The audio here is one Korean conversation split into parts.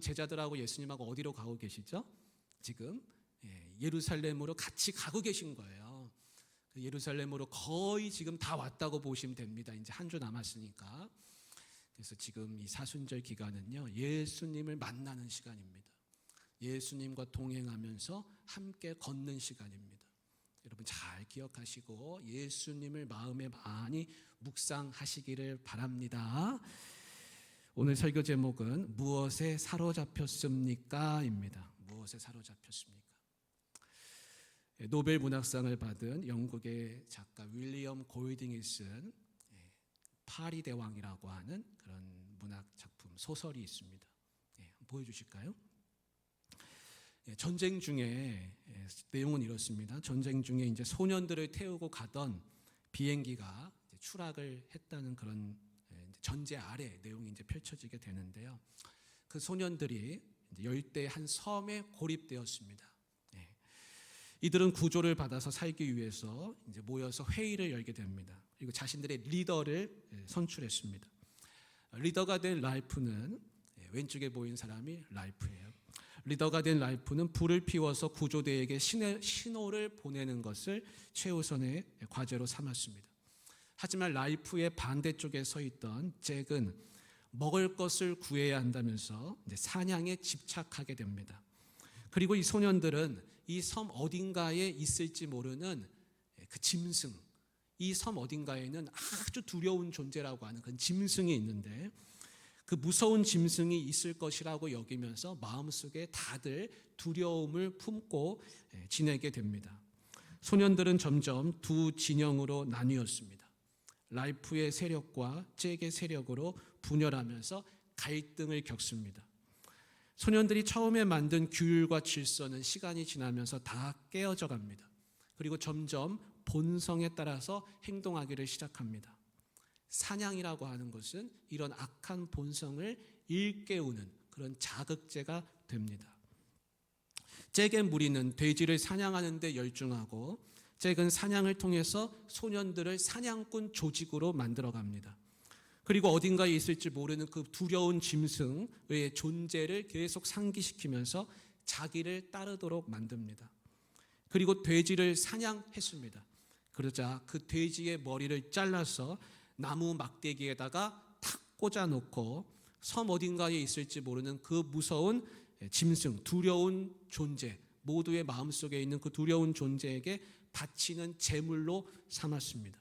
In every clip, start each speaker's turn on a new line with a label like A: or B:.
A: 제자들하고 예수님하고 어디로 가고 계시죠? 지금 예, 예루살렘으로 같이 가고 계신 거예요. 그 예루살렘으로 거의 지금 다 왔다고 보시면 됩니다. 이제 한 주 남았으니까. 그래서 지금 이 사순절 기간은요, 예수님을 만나는 시간입니다. 예수님과 동행하면서 함께 걷는 시간입니다. 여러분 잘 기억하시고 예수님을 마음에 많이 묵상하시기를 바랍니다. 오늘 설교 제목은 무엇에 사로잡혔습니까? 입니다. 무엇에 사로잡혔습니까? 예, 노벨 문학상을 받은 영국의 작가 윌리엄 골딩이 쓴 예, 파리 대왕이라고 하는 그런 문학 작품 소설이 있습니다. 예, 보여주실까요? 예, 전쟁 중에 예, 내용은 이렇습니다. 전쟁 중에 이제 소년들을 태우고 가던 비행기가 추락을 했다는 그런 전제 아래 내용이 이제 펼쳐지게 되는데요. 그 소년들이 열대 한 섬에 고립되었습니다. 예. 이들은 구조를 받아서 살기 위해서 이제 모여서 회의를 열게 됩니다. 그리고 자신들의 리더를 예, 선출했습니다. 리더가 된 라이프는 예, 왼쪽에 보인 사람이 라이프예요. 리더가 된 라이프는 불을 피워서 구조대에게 신호를 보내는 것을 최우선의 과제로 삼았습니다. 하지만 라이프의 반대쪽에 서 있던 잭은 먹을 것을 구해야 한다면서 사냥에 집착하게 됩니다. 그리고 이 소년들은 이 섬 어딘가에 있을지 모르는 그 짐승, 이 섬 어딘가에는 아주 두려운 존재라고 하는 그런 짐승이 있는데 그 무서운 짐승이 있을 것이라고 여기면서 마음속에 다들 두려움을 품고 예, 지내게 됩니다. 소년들은 점점 두 진영으로 나뉘었습니다. 라이프의 세력과 잭의 세력으로 분열하면서 갈등을 겪습니다. 소년들이 처음에 만든 규율과 질서는 시간이 지나면서 다 깨어져 갑니다. 그리고 점점 본성에 따라서 행동하기를 시작합니다. 사냥이라고 하는 것은 이런 악한 본성을 일깨우는 그런 자극제가 됩니다. 잭의 무리는 돼지를 사냥하는 데 열중하고 잭은 사냥을 통해서 소년들을 사냥꾼 조직으로 만들어 갑니다. 그리고 어딘가에 있을지 모르는 그 두려운 짐승의 존재를 계속 상기시키면서 자기를 따르도록 만듭니다. 그리고 돼지를 사냥했습니다. 그러자 그 돼지의 머리를 잘라서 나무 막대기에다가 탁 꽂아 놓고 섬 어딘가에 있을지 모르는 그 무서운 짐승, 두려운 존재, 모두의 마음속에 있는 그 두려운 존재에게 바치는 제물로 삼았습니다.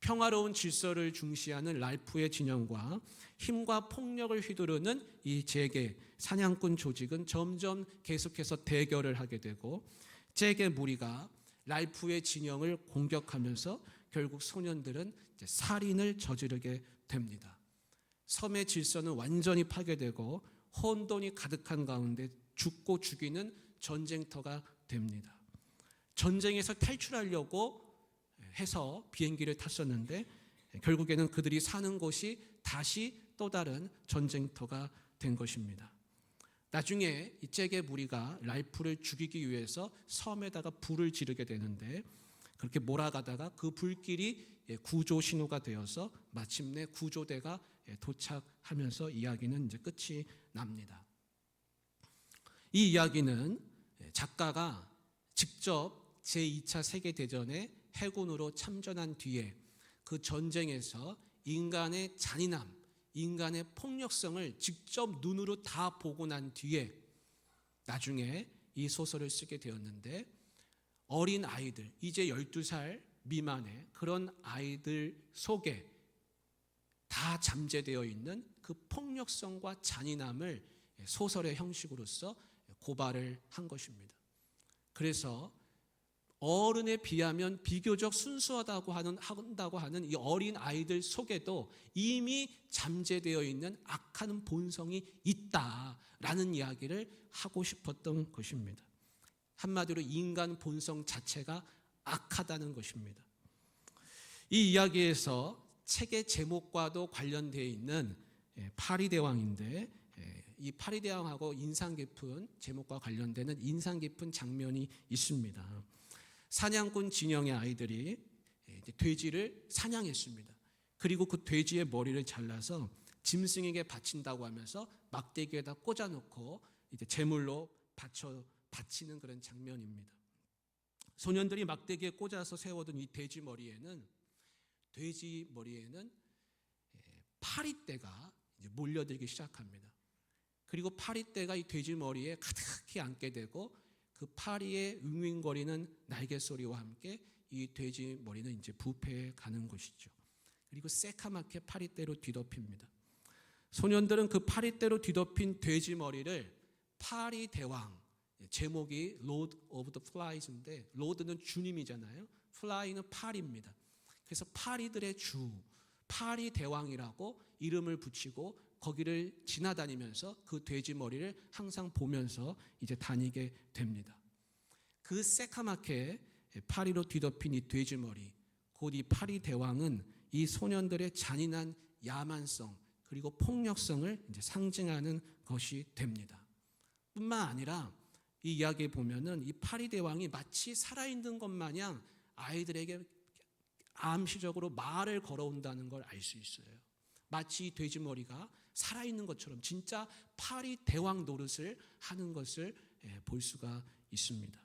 A: 평화로운 질서를 중시하는 랄프의 진영과 힘과 폭력을 휘두르는 이 잭의 사냥꾼 조직은 점점 계속해서 대결을 하게 되고 잭의 무리가 랄프의 진영을 공격하면서 결국 소년들은 살인을 저지르게 됩니다. 섬의 질서는 완전히 파괴되고 혼돈이 가득한 가운데 죽고 죽이는 전쟁터가 됩니다. 전쟁에서 탈출하려고 해서 비행기를 탔었는데 결국에는 그들이 사는 곳이 다시 또 다른 전쟁터가 된 것입니다. 나중에 이 잭의 무리가 랄프를 죽이기 위해서 섬에다가 불을 지르게 되는데 그렇게 몰아가다가 그 불길이 구조 신호가 되어서 마침내 구조대가 도착하면서 이야기는 이제 끝이 납니다. 이 이야기는 작가가 직접 제2차 세계대전에 해군으로 참전한 뒤에 그 전쟁에서 인간의 잔인함, 인간의 폭력성을 직접 눈으로 다 보고 난 뒤에 나중에 이 소설을 쓰게 되었는데 어린 아이들, 이제 12살 미만의 그런 아이들 속에 다 잠재되어 있는 그 폭력성과 잔인함을 소설의 형식으로서 고발을 한 것입니다. 그래서 어른에 비하면 비교적 순수하다고 하는 한다고 하는 이 어린 아이들 속에도 이미 잠재되어 있는 악한 본성이 있다라는 이야기를 하고 싶었던 것입니다. 한마디로 인간 본성 자체가 악하다는 것입니다. 이 이야기에서 책의 제목과도 관련되어 있는 파리 대왕인데 이 파리 대왕하고 인상 깊은 제목과 관련되는 인상 깊은 장면이 있습니다. 사냥꾼 진영의 아이들이 돼지를 사냥했습니다. 그리고 그 돼지의 머리를 잘라서 짐승에게 바친다고 하면서 막대기에다 꽂아놓고 이제 제물로 바쳐 바치는 그런 장면입니다. 소년들이 막대기에 꽂아서 세워둔 이 돼지 머리에는 돼지 머리에는 예, 파리떼가 몰려들기 시작합니다. 그리고 파리떼가 이 돼지 머리에 가득히 앉게 되고 그 파리의 윙윙거리는 날개 소리와 함께 이 돼지 머리는 이제 부패해 가는 것이죠. 그리고 새카맣게 파리떼로 뒤덮입니다. 소년들은 그 파리떼로 뒤덮인 돼지 머리를 파리 대왕 제목이 Lord of the Flies인데 로드는 주님이잖아요. 플라이는 파리입니다. 그래서 파리들의 주, 파리 대왕이라고 이름을 붙이고 거기를 지나다니면서 그 돼지 머리를 항상 보면서 이제 다니게 됩니다. 그 새카맣게 파리로 뒤덮인 이 돼지 머리, 곧 이 파리 대왕은 이 소년들의 잔인한 야만성 그리고 폭력성을 이제 상징하는 것이 됩니다. 뿐만 아니라 이 이야기에 보면은 이 파리 대왕이 마치 살아있는 것 마냥 아이들에게 암시적으로 말을 걸어온다는 걸 알 수 있어요. 마치 이 돼지 머리가 살아있는 것처럼 진짜 파리 대왕 노릇을 하는 것을 예, 볼 수가 있습니다.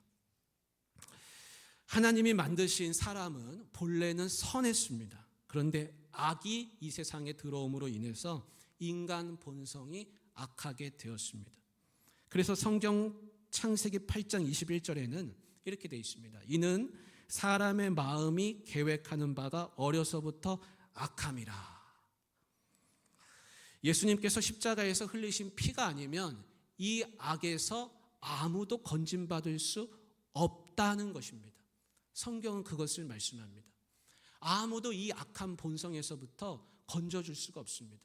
A: 하나님이 만드신 사람은 본래는 선했습니다. 그런데 악이 이 세상에 들어옴으로 인해서 인간 본성이 악하게 되었습니다. 그래서 성경 창세기 8장 21절에는 이렇게 되어 있습니다. 이는 사람의 마음이 계획하는 바가 어려서부터 악함이라. 예수님께서 십자가에서 흘리신 피가 아니면 이 악에서 아무도 건진받을 수 없다는 것입니다. 성경은 그것을 말씀합니다. 아무도 이 악한 본성에서부터 건져줄 수가 없습니다.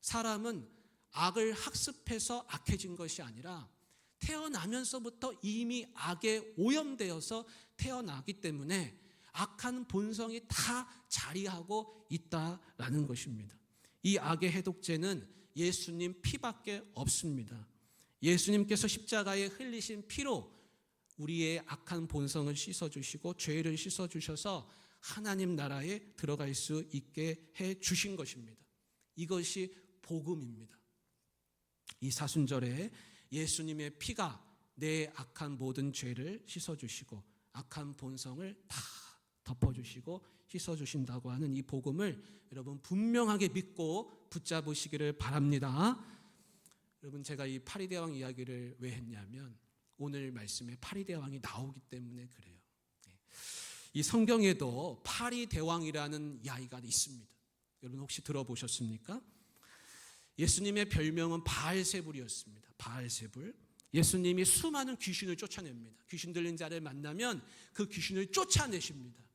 A: 사람은 악을 학습해서 악해진 것이 아니라 태어나면서부터 이미 악에 오염되어서 태어나기 때문에 악한 본성이 다 자리하고 있다라는 것입니다. 이 악의 해독제는 예수님 피밖에 없습니다. 예수님께서 십자가에 흘리신 피로 우리의 악한 본성을 씻어주시고 죄를 씻어주셔서 하나님 나라에 들어갈 수 있게 해 주신 것입니다. 이것이 복음입니다. 이 사순절에 예수님의 피가 내 악한 모든 죄를 씻어주시고 악한 본성을 다 덮어주시고 씻어주신다고 하는 이 복음을 여러분 분명하게 믿고 붙잡으시기를 바랍니다. 여러분 제가 이 파리대왕 이야기를 왜 했냐면 오늘 말씀에 파리대왕이 나오기 때문에 그래요. 네. 이 성경에도 파리대왕이라는 이야기가 있습니다. 여러분 혹시 들어보셨습니까? 예수님의 별명은 바알세불이었습니다. 바알세불. 예수님이 수많은 귀신을 쫓아냅니다. 귀신 들린 자를 만나면 그 귀신을 쫓아내십니다.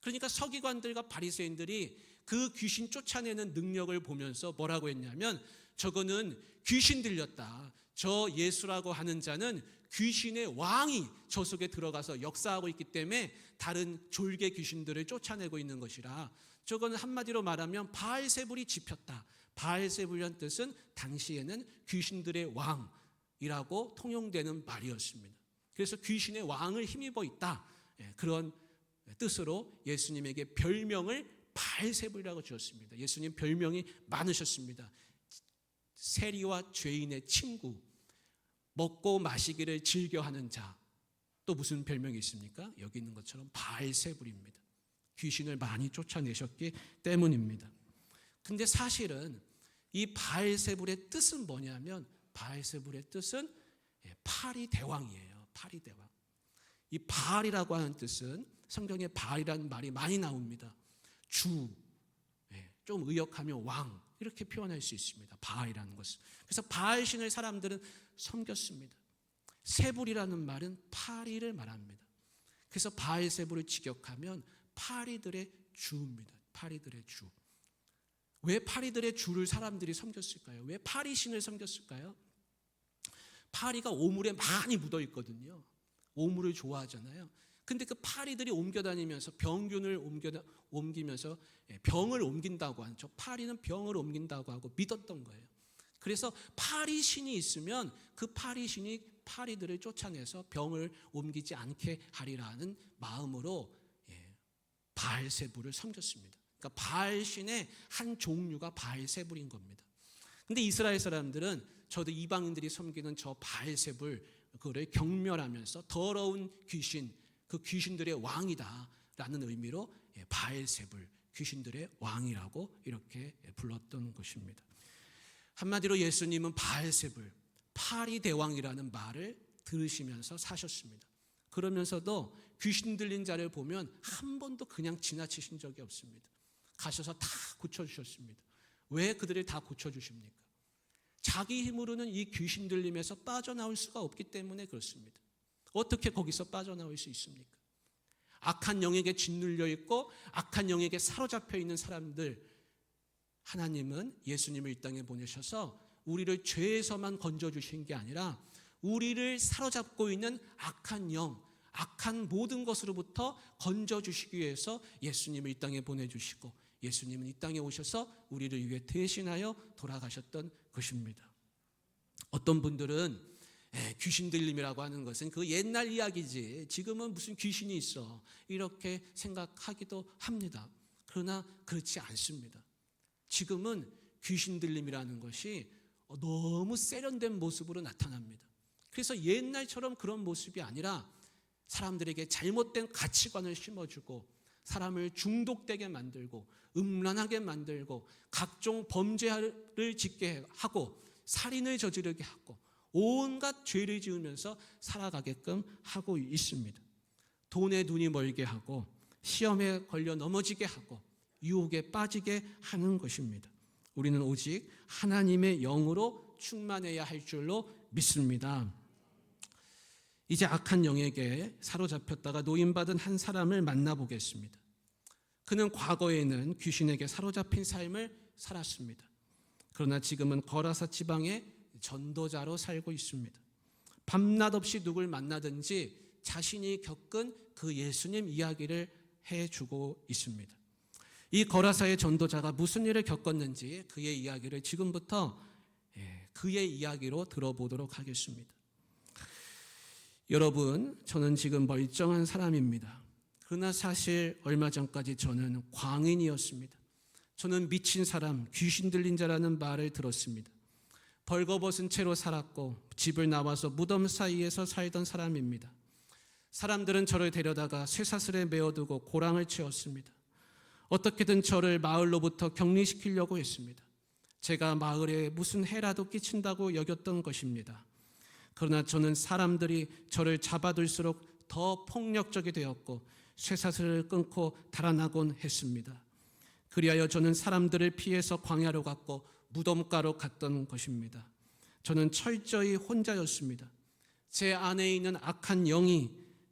A: 그러니까 서기관들과 바리새인들이 그 귀신 쫓아내는 능력을 보면서 뭐라고 했냐면 저거는 귀신 들렸다. 저 예수라고 하는 자는 귀신의 왕이 저 속에 들어가서 역사하고 있기 때문에 다른 졸개 귀신들을 쫓아내고 있는 것이라 저거는 한마디로 말하면 바알세불이 집혔다. 바알세불이란 뜻은 당시에는 귀신들의 왕이라고 통용되는 말이었습니다. 그래서 귀신의 왕을 힘입어 있다. 예, 그런 뜻으로 예수님에게 별명을 바알세불이라고 지었습니다. 예수님 별명이 많으셨습니다. 세리와 죄인의 친구, 먹고 마시기를 즐겨하는 자. 또 무슨 별명이 있습니까? 여기 있는 것처럼 바알세불입니다. 귀신을 많이 쫓아내셨기 때문입니다. 근데 사실은 이 바알세불의 뜻은 뭐냐면 바알세불의 뜻은 예, 파리 대왕이에요. 파리 대왕. 이 바알이라고 하는 뜻은 성경에 바알이라는 말이 많이 나옵니다. 주, 예, 좀 의역하면 왕 이렇게 표현할 수 있습니다. 바알이라는 것은. 그래서 바알 신을 사람들은 섬겼습니다. 세불이라는 말은 파리를 말합니다. 그래서 바알 세불을 직역하면 파리들의 주입니다. 파리들의 주. 왜 파리들의 주를 사람들이 섬겼을까요? 왜 파리 신을 섬겼을까요? 파리가 오물에 많이 묻어 있거든요. 오물을 좋아하잖아요. 근데 그 파리들이 옮겨 다니면서 병균을 옮겨 옮기면서 예, 병을 옮긴다고 하죠. 파리는 병을 옮긴다고 하고 믿었던 거예요. 그래서 파리 신이 있으면 그 파리 신이 파리들을 쫓아내서 병을 옮기지 않게 하리라는 마음으로 예, 바알세부를 섬겼습니다. 그러니까 바알 신의 한 종류가 바알세불인 겁니다. 근데 이스라엘 사람들은 저도 이방인들이 섬기는 저 바알세불 그를 경멸하면서 더러운 귀신, 그 귀신들의 왕이다라는 의미로 예, 바알세불 귀신들의 왕이라고 이렇게 불렀던 것입니다. 한마디로 예수님은 바알세불 파리 대왕이라는 말을 들으시면서 사셨습니다. 그러면서도 귀신 들린 자를 보면 한 번도 그냥 지나치신 적이 없습니다. 가셔서 다 고쳐주셨습니다. 왜 그들을 다 고쳐주십니까? 자기 힘으로는 이 귀신 들림에서 빠져나올 수가 없기 때문에 그렇습니다. 어떻게 거기서 빠져나올 수 있습니까? 악한 영에게 짓눌려 있고 악한 영에게 사로잡혀 있는 사람들 하나님은 예수님을 이 땅에 보내셔서 우리를 죄에서만 건져 주신 게 아니라 우리를 사로잡고 있는 악한 영, 악한 모든 것으로부터 건져 주시기 위해서 예수님을 이 땅에 보내 주시고 예수님은 이 땅에 오셔서 우리를 위해 대신하여 돌아가셨던 것입니다. 어떤 분들은 에, 귀신 들림이라고 하는 것은 그 옛날 이야기지. 지금은 무슨 귀신이 있어. 이렇게 생각하기도 합니다. 그러나 그렇지 않습니다. 지금은 귀신 들림이라는 것이 너무 세련된 모습으로 나타납니다. 그래서 옛날처럼 그런 모습이 아니라 사람들에게 잘못된 가치관을 심어주고 사람을 중독되게 만들고 음란하게 만들고 각종 범죄를 짓게 하고 살인을 저지르게 하고 온갖 죄를 지으면서 살아가게끔 하고 있습니다. 돈에 눈이 멀게 하고 시험에 걸려 넘어지게 하고 유혹에 빠지게 하는 것입니다. 우리는 오직 하나님의 영으로 충만해야 할 줄로 믿습니다. 이제 악한 영에게 사로잡혔다가 노인받은 한 사람을 만나보겠습니다. 그는 과거에는 귀신에게 사로잡힌 삶을 살았습니다. 그러나 지금은 거라사 지방의 전도자로 살고 있습니다. 밤낮 없이 누굴 만나든지 자신이 겪은 그 예수님 이야기를 해주고 있습니다. 이 거라사의 전도자가 무슨 일을 겪었는지 그의 이야기를 지금부터 예, 그의 이야기로 들어보도록 하겠습니다. 여러분, 저는 지금 멀쩡한 사람입니다. 그러나 사실 얼마 전까지 저는 광인이었습니다. 저는 미친 사람, 귀신 들린 자라는 말을 들었습니다. 벌거벗은 채로 살았고 집을 나와서 무덤 사이에서 살던 사람입니다. 사람들은 저를 데려다가 쇠사슬에 메어두고 고랑을 채웠습니다. 어떻게든 저를 마을로부터 격리시키려고 했습니다. 제가 마을에 무슨 해라도 끼친다고 여겼던 것입니다. 그러나 저는 사람들이 저를 잡아둘수록 더 폭력적이 되었고 쇠사슬을 끊고 달아나곤 했습니다. 그리하여 저는 사람들을 피해서 광야로 갔고 무덤가로 갔던 것입니다. 저는 철저히 혼자였습니다. 제 안에 있는 악한 영이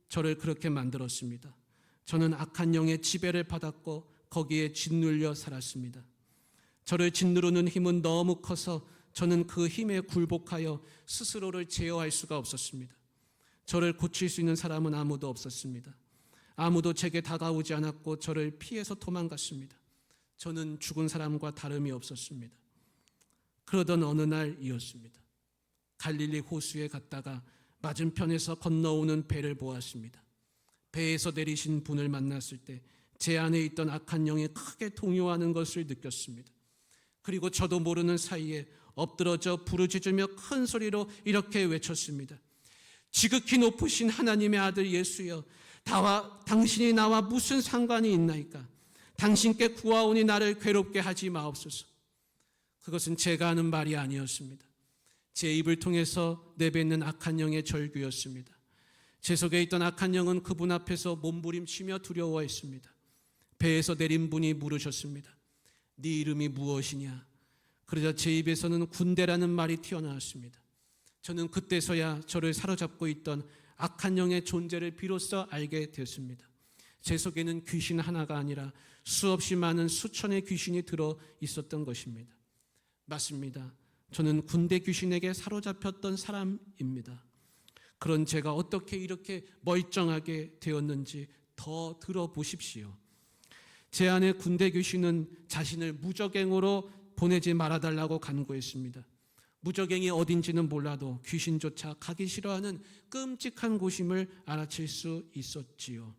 A: 저를 그렇게 만들었습니다. 저는 악한 영의 지배를 받았고 거기에 짓눌려 살았습니다. 저를 짓누르는 힘은 너무 커서 저는 그 힘에 굴복하여 스스로를 제어할 수가 없었습니다. 저를 고칠 수 있는 사람은 아무도 없었습니다. 아무도 제게 다가오지 않았고 저를 피해서 도망갔습니다. 저는 죽은 사람과 다름이 없었습니다. 그러던 어느 날이었습니다. 갈릴리 호수에 갔다가 맞은편에서 건너오는 배를 보았습니다. 배에서 내리신 분을 만났을 때 제 안에 있던 악한 영이 크게 동요하는 것을 느꼈습니다. 그리고 저도 모르는 사이에 엎드러져 부르짖으며 큰 소리로 이렇게 외쳤습니다. 지극히 높으신 하나님의 아들 예수여, 다와 당신이 나와 무슨 상관이 있나이까? 당신께 구하오니 나를 괴롭게 하지 마옵소서. 그것은 제가 하는 말이 아니었습니다. 제 입을 통해서 내뱉는 악한 영의 절규였습니다. 제 속에 있던 악한 영은 그분 앞에서 몸부림치며 두려워했습니다. 배에서 내린 분이 물으셨습니다. 네 이름이 무엇이냐? 그러자 제 입에서는 군대라는 말이 튀어나왔습니다. 저는 그때서야 저를 사로잡고 있던 악한 영의 존재를 비로소 알게 되었습니다. 제 속에는 귀신 하나가 아니라 수없이 많은 수천의 귀신이 들어 있었던 것입니다. 맞습니다. 저는 군대 귀신에게 사로잡혔던 사람입니다. 그런 제가 어떻게 이렇게 멀쩡하게 되었는지 더 들어보십시오. 제 안에 군대 귀신은 자신을 무적행으로 보내지 말아달라고 간구했습니다. 무적행이 어딘지는 몰라도 귀신조차 가기 싫어하는 끔찍한 곳임을 알아챌 수 있었지요.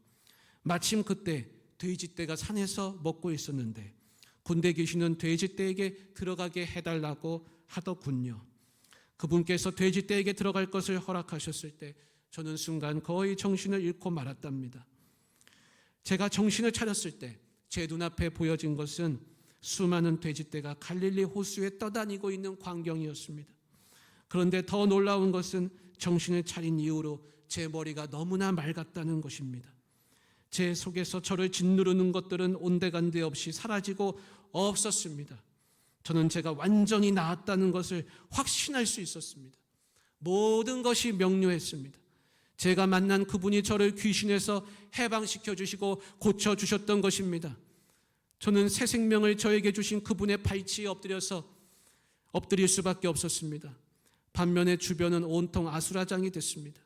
A: 마침 그때 돼지떼가 산에서 먹고 있었는데 군대 귀신은 돼지떼에게 들어가게 해달라고 하더군요. 그분께서 돼지떼에게 들어갈 것을 허락하셨을 때 저는 순간 거의 정신을 잃고 말았답니다. 제가 정신을 차렸을 때 제 눈앞에 보여진 것은 수많은 돼지떼가 갈릴리 호수에 떠다니고 있는 광경이었습니다. 그런데 더 놀라운 것은 정신을 차린 이후로 제 머리가 너무나 맑았다는 것입니다. 제 속에서 저를 짓누르는 것들은 온데간데 없이 사라지고 없었습니다. 저는 제가 완전히 나았다는 것을 확신할 수 있었습니다. 모든 것이 명료했습니다. 제가 만난 그분이 저를 귀신에서 해방시켜 주시고 고쳐 주셨던 것입니다. 저는 새 생명을 저에게 주신 그분의 발치에 엎드려서 엎드릴 수밖에 없었습니다. 반면에 주변은 온통 아수라장이 됐습니다.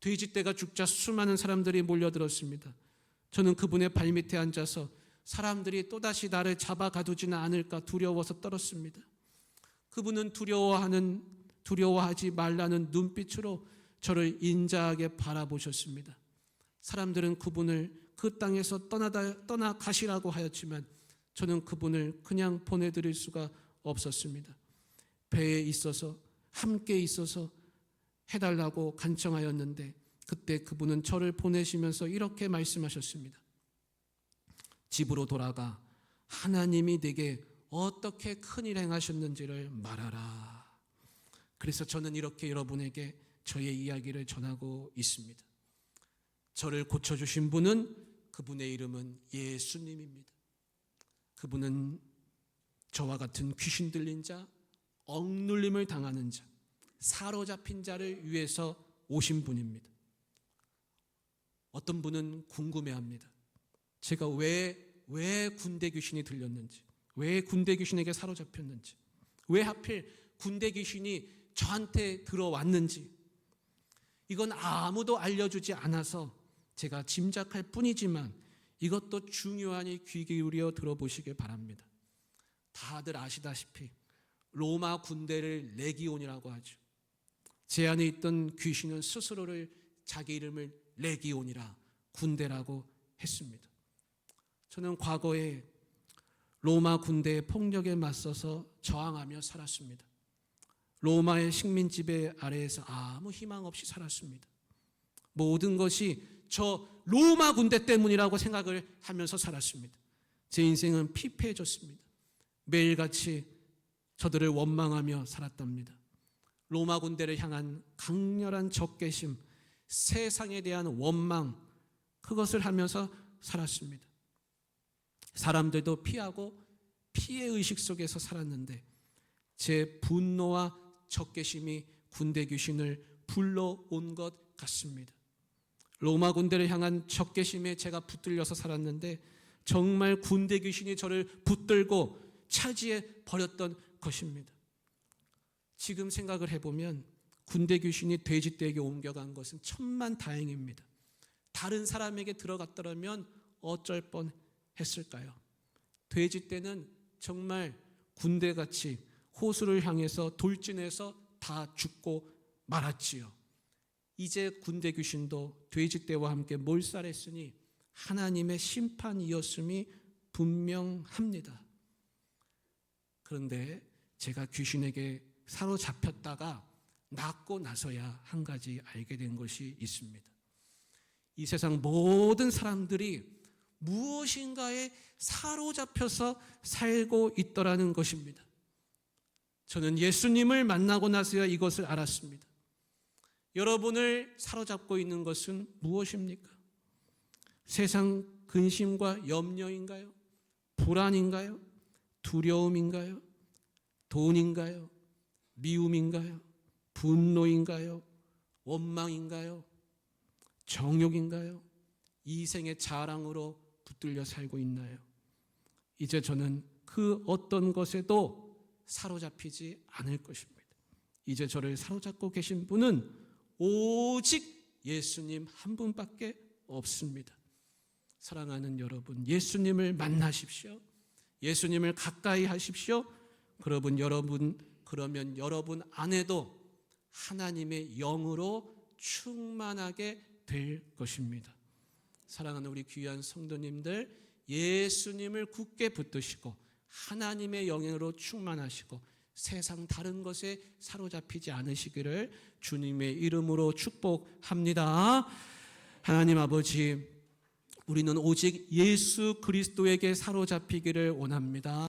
A: 돼지떼가 죽자 수많은 사람들이 몰려들었습니다. 저는 그분의 발밑에 앉아서 사람들이 또다시 나를 잡아 가두지는 않을까 두려워서 떨었습니다. 그분은 두려워하는 두려워하지 말라는 눈빛으로 저를 인자하게 바라보셨습니다. 사람들은 그분을 그 땅에서 떠나다 떠나 가시라고 하였지만 저는 그분을 그냥 보내 드릴 수가 없었습니다. 배에 있어서 함께 있어서 해달라고 간청하였는데 그때 그분은 저를 보내시면서 이렇게 말씀하셨습니다. 집으로 돌아가 하나님이 내게 어떻게 큰 일 행하셨는지를 말하라. 그래서 저는 이렇게 여러분에게 저의 이야기를 전하고 있습니다. 저를 고쳐주신 분은 그분의 이름은 예수님입니다. 그분은 저와 같은 귀신 들린 자, 억눌림을 당하는 자, 사로잡힌 자를 위해서 오신 분입니다. 어떤 분은 궁금해합니다. 제가 왜, 왜 군대 귀신이 들렸는지, 왜 군대 귀신에게 사로잡혔는지, 왜 하필 군대 귀신이 저한테 들어왔는지, 이건 아무도 알려주지 않아서 제가 짐작할 뿐이지만 이것도 중요하니 귀 기울여 들어보시길 바랍니다. 다들 아시다시피 로마 군대를 레기온이라고 하죠. 제 안에 있던 귀신은 스스로를 자기 이름을 레기온이라 군대라고 했습니다. 저는 과거에 로마 군대의 폭력에 맞서서 저항하며 살았습니다. 로마의 식민 지배 아래에서 아무 희망 없이 살았습니다. 모든 것이 저 로마 군대 때문이라고 생각을 하면서 살았습니다. 제 인생은 피폐해졌습니다. 매일같이 저들을 원망하며 살았답니다. 로마 군대를 향한 강렬한 적개심, 세상에 대한 원망, 그것을 하면서 살았습니다. 사람들도 피하고 피해 의식 속에서 살았는데 제 분노와 적개심이 군대 귀신을 불러온 것 같습니다. 로마 군대를 향한 적개심에 제가 붙들려서 살았는데 정말 군대 귀신이 저를 붙들고 차지해 버렸던 것입니다. 지금 생각을 해보면 군대 귀신이 돼지떼에게 옮겨간 것은 천만 다행입니다. 다른 사람에게 들어갔더라면 어쩔 뻔 했을까요? 돼지 떼는 정말 군대같이 호수를 향해서 돌진해서 다 죽고 말았지요. 이제 군대 귀신도 돼지 떼와 함께 몰살했으니 하나님의 심판이었음이 분명합니다. 그런데 제가 귀신에게 사로잡혔다가 낫고 나서야 한 가지 알게 된 것이 있습니다. 이 세상 모든 사람들이 무엇인가에 사로잡혀서 살고 있더라는 것입니다. 저는 예수님을 만나고 나서야 이것을 알았습니다. 여러분을 사로잡고 있는 것은 무엇입니까? 세상 근심과 염려인가요? 불안인가요? 두려움인가요? 돈인가요? 미움인가요? 분노인가요? 원망인가요? 정욕인가요? 이생의 자랑으로 붙들려 살고 있나요? 이제 저는 그 어떤 것에도 사로잡히지 않을 것입니다. 이제 저를 사로잡고 계신 분은 오직 예수님 한 분밖에 없습니다. 사랑하는 여러분, 예수님을 만나십시오. 예수님을 가까이 하십시오. 그러분 여러분 그러면 여러분 안에도 하나님의 영으로 충만하게 될 것입니다. 사랑하는 우리 귀한 성도님들 예수님을 굳게 붙드시고 하나님의 영향으로 충만하시고 세상 다른 것에 사로잡히지 않으시기를 주님의 이름으로 축복합니다. 하나님 아버지 우리는 오직 예수 그리스도에게 사로잡히기를 원합니다.